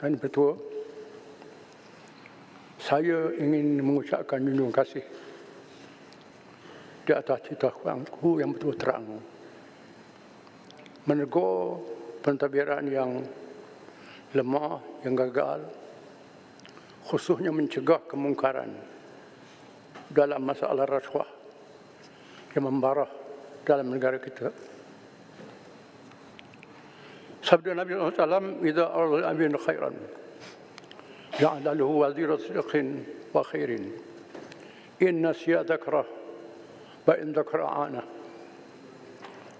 Kan Ketua, saya ingin mengucapkan junjung kasih di atas titah kuangku yang betul terang. Menegur pentadbiran yang lemah, yang gagal, khususnya mencegah kemungkaran dalam masalah rasuah yang membara dalam negara kita. سبد النبي صلى الله عليه وسلم إذا أراد الأمير خيرا جعل له وزير صدق وخير. إن نسي ذكره فإن ذكر أعانه.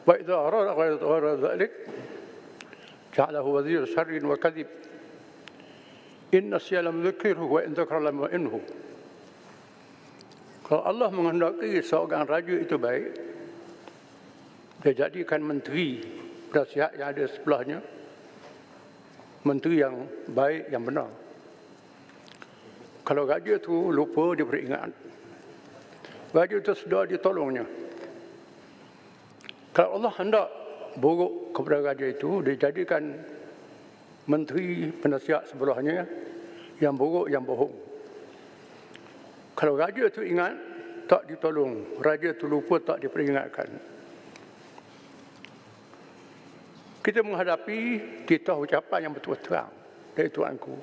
وإذا أراد غير ذلك جعله وزير شر وكذب. إن نسي لم ذكره وإن ذكر لم يعنه Kalau Allah menghendaki seorang raja itu baik, dia jadikan menteri. Nasihat yang ada sebelahnya. Menteri yang baik yang benar. Kalau raja itu lupa dia beringat. Raja itu sudah ditolongnya. Kalau Allah hendak buruk kepada raja itu dia jadikan menteri penasihat sebelahnya yang buruk yang bohong. Kalau raja itu ingat tak ditolong. Raja itu lupa tak diperingatkan kita menghadapi titah ucapan yang betul terang dari Tuanku.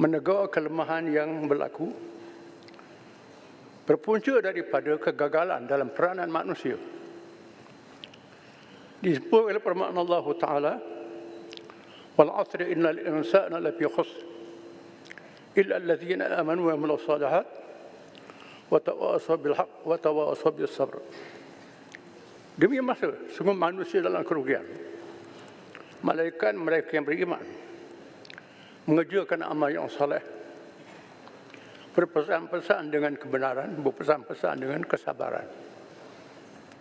Menegur kelemahan yang berlaku. Berpunca daripada kegagalan dalam peranan manusia. Disebut oleh permakna Allah Ta'ala. Wal asri innal insana lafi khusr. Illa alladhina amanu wa amalu salihat. Wa tawasaw bil haq wa tawasaw bil sabr. Demi masa, semua manusia dalam kerugian. Malaikat mereka yang beriman. Mengerjakan amal yang saleh. Berpesan-pesan dengan kebenaran, berpesan-pesan dengan kesabaran.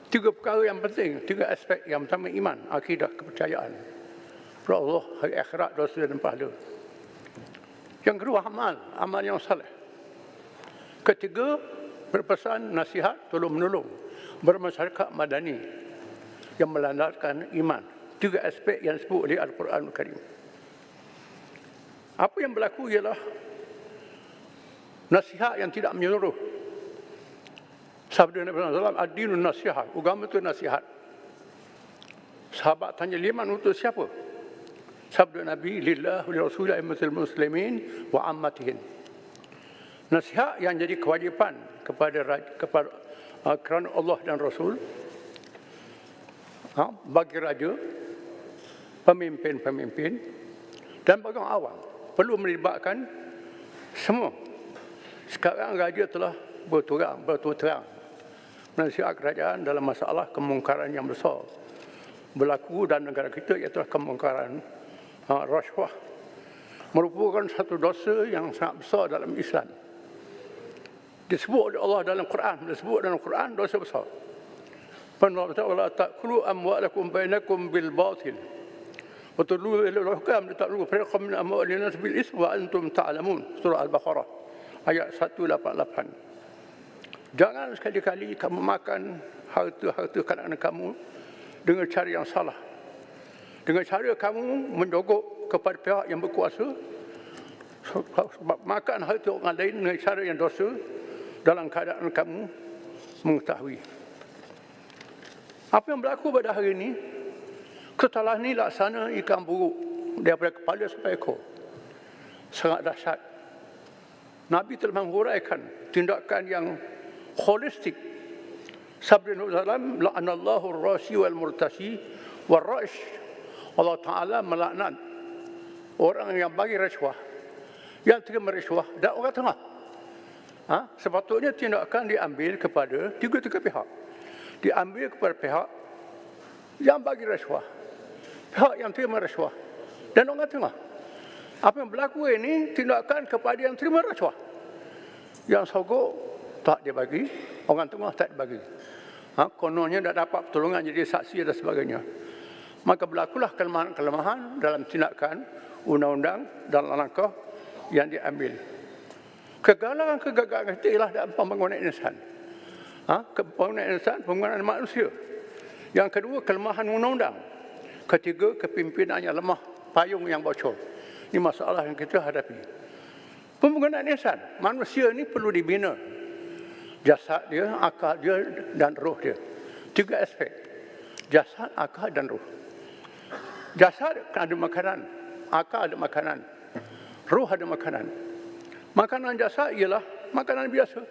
Tiga perkara yang penting, tiga aspek yang pertama iman, akidah, kepercayaan. Kepada Allah, hari akhirat, dosa dan pahala. Yang kedua, amal, amal yang saleh. Ketiga, berpesan, nasihat, tolong-menolong bermasyarakat madani yang melandaskan iman. Tiga aspek yang disebut oleh Al-Quran Al-Karim. Apa yang berlaku ialah nasihat yang tidak menyeluruh. Sabda Nabi SAW, Ad-dinun nasihat. Agama itu nasihat. Sahabat tanya, liman untuk siapa? Sabda Nabi, Lillah, li Rasulullah, muslimin, wa ammatihin. Nasihat yang jadi kewajipan kepada kepada kerana Allah dan Rasul. Uh, bagi raja, pemimpin-pemimpin dan bagi orang awam. Perlu melibatkan semua. Sekarang raja telah berturang, berturang menasihat kerajaan dalam masalah kemungkaran yang besar. Berlaku dalam negara kita iaitu kemungkaran uh, rasuah merupakan satu dosa yang sangat besar dalam Islam disebut oleh Allah dalam Quran. Disebut dalam Quran dosa besar. Allah Taala ta'kulu amwalakum bainakum bil batil. Wa tudlu ila al-hukam ta'lu fariqan min amwalin nas bil ism wa antum ta'lamun. Surah al-baqarah ayat 188 jangan sekali-kali kamu makan harta-harta kanak-kanak kamu dengan cara yang salah. Dengan cara kamu menjogok kepada pihak yang berkuasa. Sebab makan harta orang lain dengan cara yang dosa dalam keadaan kamu mengetahui. Apa yang berlaku pada hari ini, kesalahan ini laksana ikan buruk daripada kepala sampai ekor. Sangat dahsyat. Nabi telah menghuraikan tindakan yang holistik. Sabda Nabi SAW, La'anallahu ar-rasi wal-murtasi wal-ra'ish. Allah Ta'ala melaknat orang yang bagi rasuah, yang terima rasuah dan orang tengah ha? sepatutnya tindakan diambil kepada tiga-tiga pihak. Diambil kepada pihak yang bagi rasuah. Pihak yang terima rasuah. Dan orang tengah. Apa yang berlaku ini tindakan kepada yang terima rasuah. Yang sogok tak dia bagi, orang tengah tak dibagi. Ha? Kononnya tak dapat pertolongan jadi saksi dan sebagainya. Maka berlakulah kelemahan-kelemahan dalam tindakan undang-undang dan langkah yang diambil kegagalan-kegagalan kita ialah dalam pembangunan insan. Ha? Pembangunan insan, pembangunan manusia. Yang kedua, kelemahan undang-undang. Ketiga, kepimpinan yang lemah, payung yang bocor. Ini masalah yang kita hadapi. Pembangunan insan, manusia ini perlu dibina. Jasad dia, akal dia dan roh dia. Tiga aspek. Jasad, akal dan roh. Jasad ada makanan, akal ada makanan, roh ada makanan. Makanan jasad ialah makanan biasa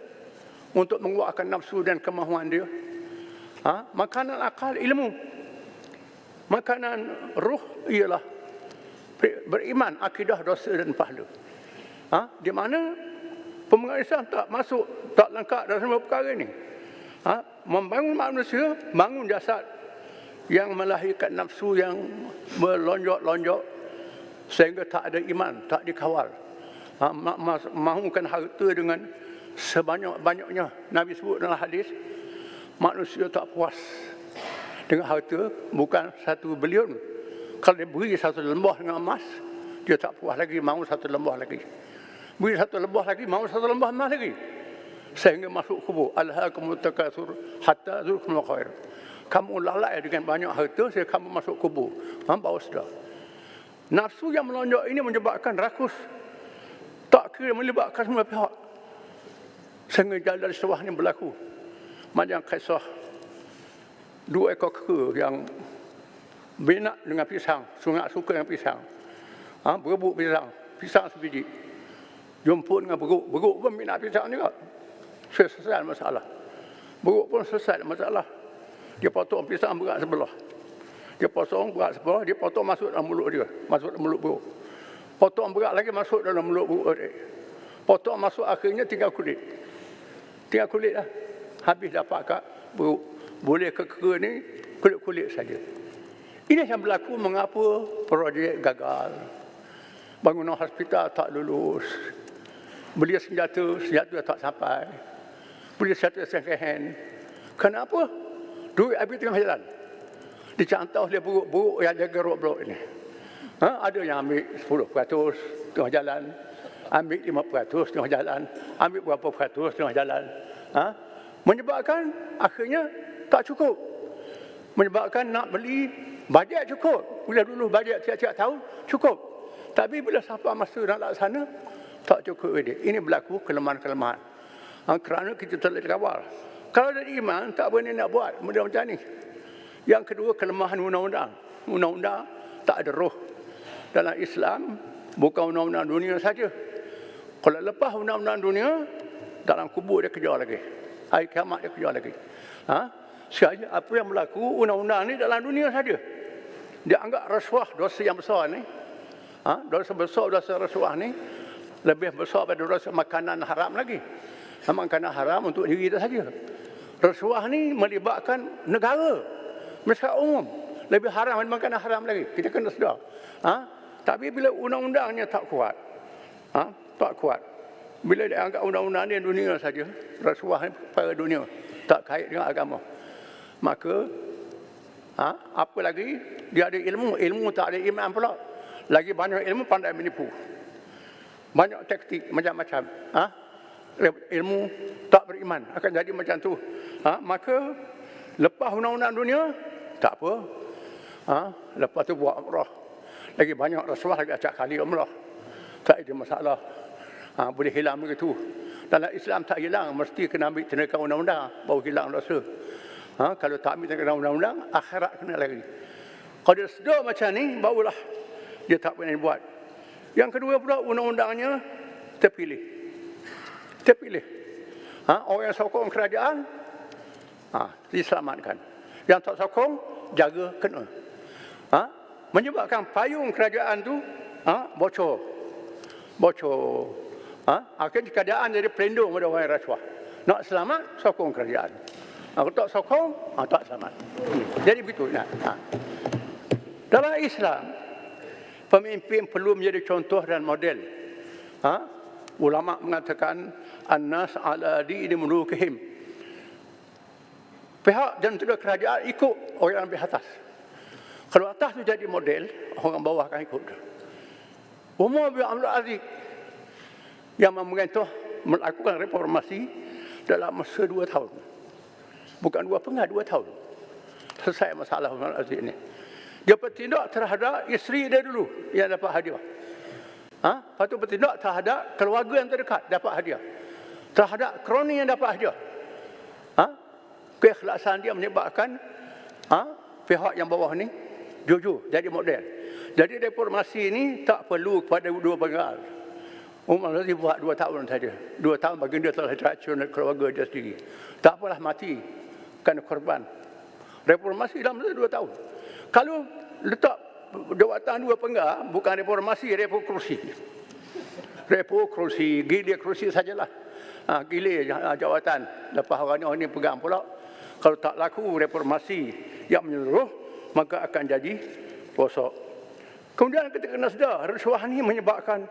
untuk menguatkan nafsu dan kemahuan dia. Ha? Makanan akal ilmu. Makanan roh ialah beriman, akidah, dosa dan pahala. Ha? Di mana pemegang Islam tak masuk, tak lengkap dalam semua perkara ini. Ha? Membangun manusia, bangun jasad yang melahirkan nafsu yang melonjok-lonjok sehingga tak ada iman, tak dikawal. Ha? Mahukan harta dengan sebanyak-banyaknya. Nabi sebut dalam hadis, manusia tak puas dengan harta, bukan satu bilion. Kalau dia beri satu lembah dengan emas, dia tak puas lagi, mahu satu lembah lagi. Beri satu lembah lagi, mahu satu lembah emas lagi. Sehingga masuk kubur. Alhaakum takatsur hatta zurkum khair. Kamu lalai dengan banyak harta sehingga kamu masuk kubur. Bawa sudah. Nafsu yang melonjak ini menyebabkan rakus. Tak kira melibatkan semua pihak. Sehingga jalan sewah ini berlaku. Macam kisah dua ekor kera yang benak dengan pisang. Sungai suka dengan pisang. Ha, berebut pisang. Pisang sebiji. Jumpa dengan beruk. Beruk pun minat pisang juga. Selesai masalah. Beruk pun selesai masalah. Dia potong pisang berat sebelah. Dia potong berat sebelah, dia potong masuk dalam mulut dia. Masuk dalam mulut beruk. Potong berat lagi masuk dalam mulut beruk dia. Potong masuk akhirnya tinggal kulit. Tinggal kulit lah. Habis dapat kat beruk. Boleh ke kera ni, kulit-kulit saja. Ini yang berlaku mengapa projek gagal. Bangunan hospital tak lulus. Beli senjata, senjata tak sampai beli second hand. Kenapa? Duit habis tengah jalan. Dicantau oleh buruk-buruk yang jaga road ini. Ha? Ada yang ambil 10% tengah jalan. Ambil 5% tengah jalan. Ambil berapa peratus tengah jalan. Ha? Menyebabkan akhirnya tak cukup. Menyebabkan nak beli bajet cukup. Bila dulu bajet tiap-tiap tahun cukup. Tapi bila sampai masa nak laksana tak cukup. Ini berlaku kelemahan-kelemahan. Ha, kerana kita telah dikawal. Kalau ada iman, tak boleh nak buat benda macam ni. Yang kedua, kelemahan undang-undang. Undang-undang tak ada roh. Dalam Islam, bukan undang-undang dunia saja. Kalau lepas undang-undang dunia, dalam kubur dia kejar lagi. Hari kiamat dia kejar lagi. Ha? Sekali apa yang berlaku, undang-undang ni dalam dunia saja. Dia anggap rasuah dosa yang besar ni. Ha? Dosa besar, dosa rasuah ni. Lebih besar pada dosa makanan haram lagi. Memang kerana haram untuk diri kita saja. Rasuah ni melibatkan negara. Masyarakat umum. Lebih haram memang kerana haram lagi. Kita kena sedar. Ha? Tapi bila undang-undangnya tak kuat. Ha? Tak kuat. Bila dia anggap undang-undang ni dunia saja. Rasuah ni pada dunia. Tak kait dengan agama. Maka ha? apa lagi? Dia ada ilmu. Ilmu tak ada iman pula. Lagi banyak ilmu pandai menipu. Banyak taktik macam-macam. Ha? ilmu tak beriman akan jadi macam tu ha? maka lepas undang-undang dunia tak apa ha? lepas tu buat umrah lagi banyak rasuah lagi acak kali umrah tak ada masalah ha? boleh hilang begitu dalam Islam tak hilang mesti kena ambil tenaga undang-undang baru hilang dosa ha? kalau tak ambil tenaga undang-undang akhirat kena lagi kalau dia sedar macam ni barulah dia tak boleh buat yang kedua pula undang-undangnya terpilih dia pilih. Ha? Orang yang sokong kerajaan, ha, diselamatkan. Yang tak sokong, jaga kena. Ha? Menyebabkan payung kerajaan tu ha, bocor. Bocor. Ha? Akhirnya kerajaan jadi pelindung pada orang yang rasuah. Nak selamat, sokong kerajaan. Kalau tak sokong, ha, tak selamat. Hmm. Jadi begitu. Nah. Ha. Dalam Islam, pemimpin perlu menjadi contoh dan model. Ha? Ulama mengatakan annas ala dini mulukihim. Pihak dan juga kerajaan ikut orang yang lebih atas. Kalau atas itu jadi model, orang bawah akan ikut. Umar bin Abdul Aziz yang memerintah melakukan reformasi dalam masa dua tahun. Bukan dua pengah, dua tahun. Selesai masalah Umar Aziz ini. Dia bertindak terhadap isteri dia dulu yang dapat hadiah. Ha? Patut bertindak terhadap keluarga yang terdekat dapat hadiah. Terhadap kroni yang dapat hadiah. Ha? Keikhlasan dia menyebabkan ha? pihak yang bawah ni jujur jadi model. Jadi reformasi ini tak perlu kepada dua penggal. Umar Razi buat dua tahun saja. Dua tahun bagi dia telah diracun keluarga dia sendiri. Tak apalah mati kerana korban. Reformasi dalam masa dua tahun. Kalau letak jawatan dua penggal, bukan reformasi, repo kursi. Repo kursi, gila kursi sajalah. Ha, gila jawatan. Lepas orang ni, orang ni pegang pula. Kalau tak laku reformasi yang menyeluruh, maka akan jadi rosok. Kemudian kita kena sedar, rasuah ni menyebabkan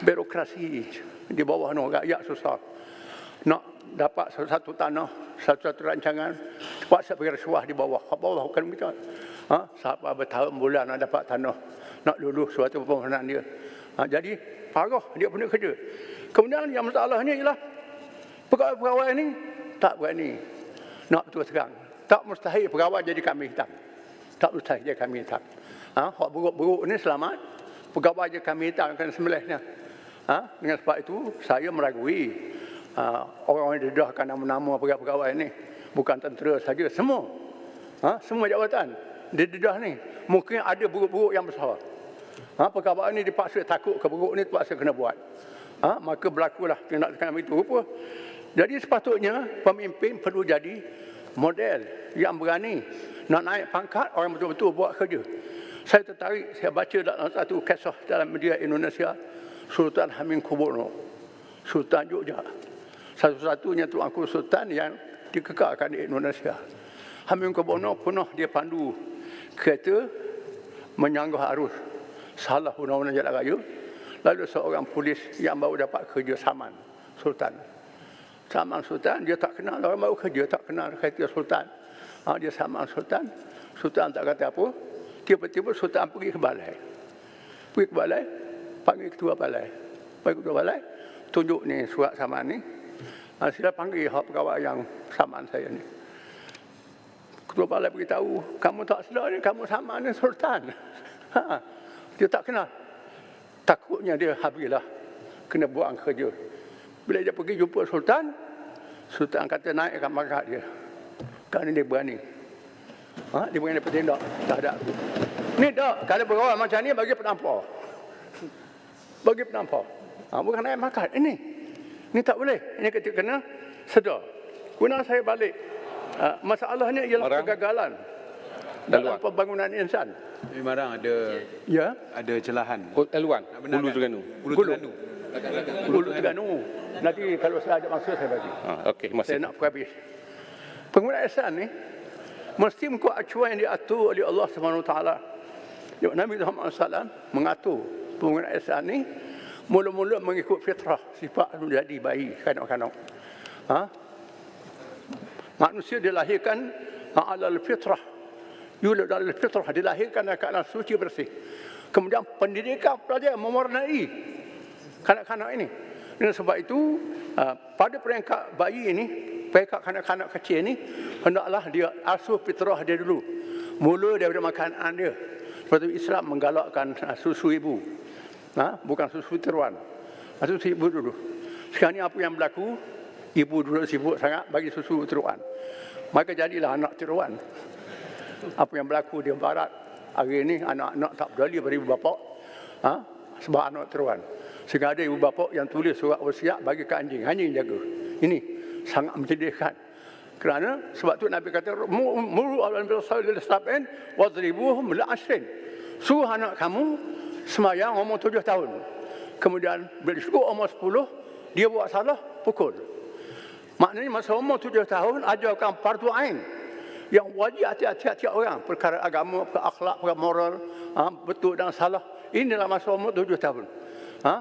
birokrasi di bawah ni rakyat susah. Nak dapat satu-satu tanah, satu-satu rancangan, terpaksa pergi rasuah di bawah. Kat bawah bukan begitu. Ha? Sampai bertahun bulan nak dapat tanah, nak lulus suatu permohonan dia. Ha? Jadi, parah dia punya kerja. Kemudian yang masalahnya ialah pegawai-pegawai ni tak berani nak betul terang. Tak mustahil pegawai jadi kami hitam. Tak mustahil jadi kami hitam. Ha? Hak buruk-buruk ni selamat. Pegawai jadi kami hitam akan sembelihnya. Ha? Dengan sebab itu, saya meragui uh, orang yang didahkan nama-nama pegawai-pegawai ini. Bukan tentera saja, semua. Ha? Semua jawatan didedah ni. Mungkin ada buruk-buruk yang besar. Ha? Pegawai ini dipaksa takut ke buruk ni terpaksa kena buat. Ha? Maka berlakulah tindakan itu. Rupa. Jadi sepatutnya pemimpin perlu jadi model yang berani nak naik pangkat orang betul-betul buat kerja. Saya tertarik, saya baca dalam satu kisah dalam media Indonesia, Sultan Hamengkubuwono, Sultan Jogja. Satu-satunya tuanku Sultan yang dikekalkan di Indonesia. Hamengkubuwono pernah dia pandu kereta menyanggah arus salah undang-undang jalan raya. Lalu seorang polis yang baru dapat kerja saman Sultan. Saman Sultan, dia tak kenal orang baru kerja, tak kenal kereta Sultan. Ha, dia saman Sultan. Sultan tak kata apa. Tiba-tiba Sultan pergi ke balai. Pergi ke balai, panggil ketua balai. Panggil ketua balai, tunjuk ni surat saman ni. Ha, sila panggil hak pegawai yang saman saya ni. Ketua balai beritahu, kamu tak sedar ni, kamu sama ni Sultan. Ha, dia tak kenal. Takutnya dia habislah kena buang kerja. Bila dia pergi jumpa Sultan, Sultan kata naikkan pangkat dia. Kerana dia berani. Ha, dia berani bertindak terhadap aku. Ni tak, kalau berawal macam ni bagi penampar. Bagi penampar. Ha, bukan naik pangkat. Ini. Ini tak boleh. Ini kita kena sedar. Guna saya balik. Ha, masalahnya ialah Orang. kegagalan dalam pembangunan insan. Tapi Marang ada Ya, ada celahan. Oh, Eluan, Nak benarkan? Hulu Terengganu. Hulu Gulu. Terengganu. Hulu Terengganu. Nanti kalau saya ada masa saya bagi. Ha, okey, Saya masih. nak habis. Penggunaan ihsan ni mesti mengikut acuan yang diatur oleh Allah Subhanahu Taala. Nabi Muhammad SAW mengatur penggunaan ihsan ni mula-mula mengikut fitrah sifat menjadi bayi kanak-kanak. Ha? Manusia dilahirkan alal fitrah. Yulad alal fitrah dilahirkan dalam keadaan suci bersih. Kemudian pendidikan pelajar mewarnai kanak-kanak ini. Dengan sebab itu, uh, pada peringkat bayi ini, peringkat kanak-kanak kecil ini, hendaklah dia asuh fitrah dia dulu. Mula daripada makanan dia. Seperti Islam menggalakkan uh, susu ibu. Ha? Bukan susu tiruan. Ha, Susu ibu dulu. Sekarang ni apa yang berlaku? Ibu dulu sibuk sangat bagi susu tiruan. Maka jadilah anak tiruan. Apa yang berlaku di barat hari ini anak-anak tak peduli pada ibu bapa. Ha? Sebab anak tiruan. Sehingga ada ibu bapa yang tulis surat wasiat bagi ke anjing. Anjing jaga. Ini sangat menyedihkan. Kerana sebab tu Nabi kata muru alam bil sawil sab'in wadribuhum la ashrin. Suruh anak kamu semayang umur tujuh tahun. Kemudian bila cukup umur sepuluh, dia buat salah, pukul. Maknanya masa umur tujuh tahun, ajarkan fardu ain. Yang wajib hati-hati orang. Perkara agama, perkara akhlak, perkara moral, ha, betul dan salah. Inilah masa umur tujuh tahun. Ha?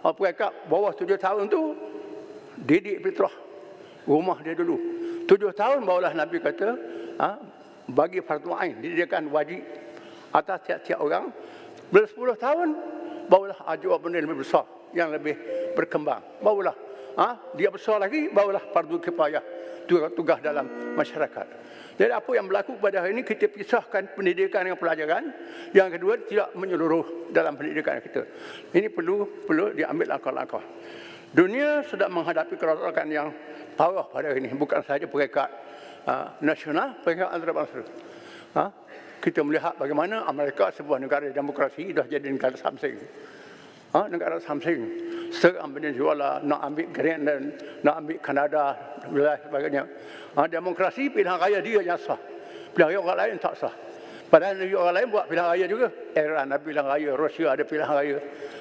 Apa mereka bawah tujuh tahun tu, didik fitrah. Rumah dia dulu. Tujuh tahun barulah Nabi kata, ha, bagi fardu ain, didikan wajib atas tiap-tiap orang. Bila sepuluh tahun, barulah ajar benda yang lebih besar, yang lebih berkembang. Barulah ha, dia besar lagi, barulah fardu kifayah, tugas dalam masyarakat. Jadi apa yang berlaku pada hari ini kita pisahkan pendidikan dengan pelajaran. Yang kedua tidak menyeluruh dalam pendidikan kita. Ini perlu perlu diambil langkah-langkah. Dunia sedang menghadapi kerosakan yang parah pada ini. Bukan sahaja peringkat uh, nasional, peringkat antarabangsa. Ha? Kita melihat bagaimana Amerika sebuah negara demokrasi dah jadi negara samsing. Ha? Negara samsing. Serang Venezuela, nak ambil Greenland, nak ambil Kanada, wilayah sebagainya. Ha? Demokrasi pilihan raya dia yang sah. Pilihan raya orang lain tak sah. Padahal negeri orang lain buat pilihan raya juga. Iran ada pilihan raya, Rusia ada pilihan raya.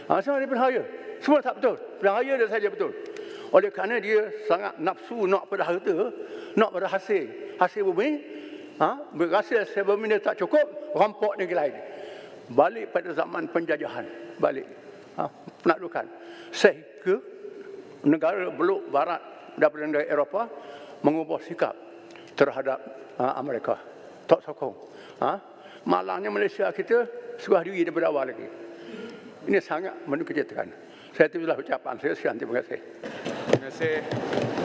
Ha? Semua ada pilihan raya. Semua tak betul. Pilihan raya dia saja betul. Oleh kerana dia sangat nafsu nak pada harta, nak pada hasil. Hasil bumi, ha? berhasil hasil bumi dia tak cukup, rampok negeri lain. Balik pada zaman penjajahan. Balik. Ha? Penaklukan. Sehingga negara beluk barat daripada negara Eropah mengubah sikap terhadap ha, Amerika. Tak sokong. Ha? Malangnya Malaysia kita sudah diri daripada awal lagi. Ini sangat menukar Saya itulah ucapan saya. Sekian terima kasih. Terima kasih.